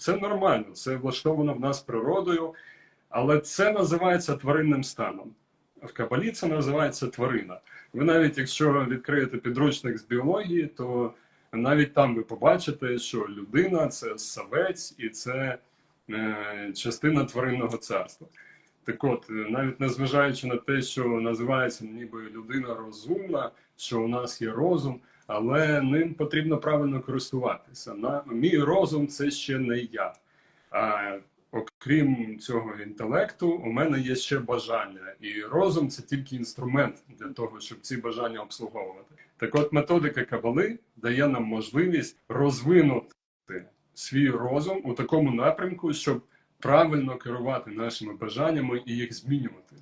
це нормально, це влаштовано в нас природою, але це називається тваринним станом. В Кабалі це називається тварина. Ви навіть якщо відкриєте підручник з біології, то навіть там ви побачите, що людина це савець і це е, частина тваринного царства. Так от, е, навіть незважаючи на те, що називається ніби людина розумна, що у нас є розум, але ним потрібно правильно користуватися. На мій розум це ще не я. А окрім цього інтелекту, у мене є ще бажання, і розум це тільки інструмент для того, щоб ці бажання обслуговувати. Так от методика кабали дає нам можливість розвинути свій розум у такому напрямку, щоб правильно керувати нашими бажаннями і їх змінювати.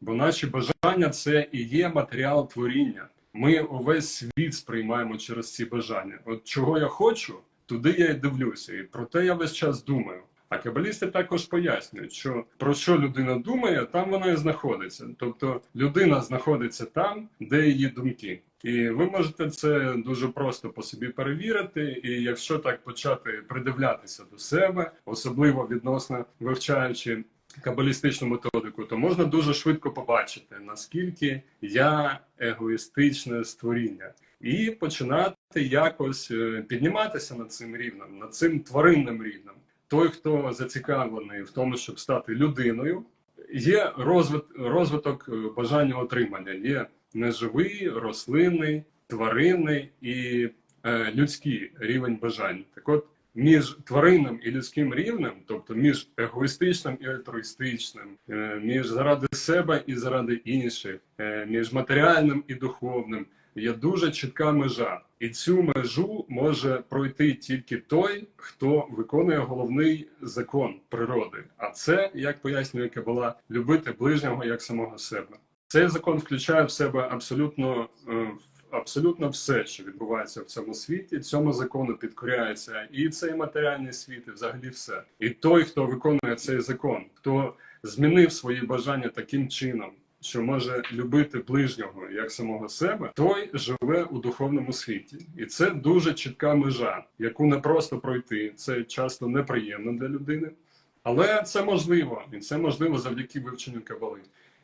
Бо наші бажання це і є матеріал творіння. Ми увесь світ сприймаємо через ці бажання. От чого я хочу, туди я і дивлюся, і про те я весь час думаю. А кабалісти також пояснюють, що про що людина думає, там вона і знаходиться. Тобто людина знаходиться там, де її думки. І ви можете це дуже просто по собі перевірити. І якщо так почати придивлятися до себе, особливо відносно вивчаючи кабалістичну методику, то можна дуже швидко побачити, наскільки я егоїстичне створіння, і починати якось е, підніматися над цим рівнем, над цим тваринним рівнем. Той, хто зацікавлений в тому, щоб стати людиною, є розвит, розвиток е, бажання отримання. Є неживий, рослинний, тваринний і е, людський рівень бажань. Так от між тваринним і людським рівнем, тобто між егоїстичним і альтруїстичним, е, між заради себе і заради інших, е, між матеріальним і духовним, є дуже чітка межа. І цю межу може пройти тільки той, хто виконує головний закон природи. А це, як пояснює Кабала, любити ближнього як самого себе. Цей закон включає в себе абсолютно е, абсолютно все, що відбувається в цьому світі. Цьому закону підкоряється і цей матеріальний світ, і взагалі все. І той, хто виконує цей закон, хто змінив свої бажання таким чином, що може любити ближнього як самого себе, той живе у духовному світі, і це дуже чітка межа, яку не просто пройти. Це часто неприємно для людини. Але це можливо, і це можливо завдяки вивченню кабали.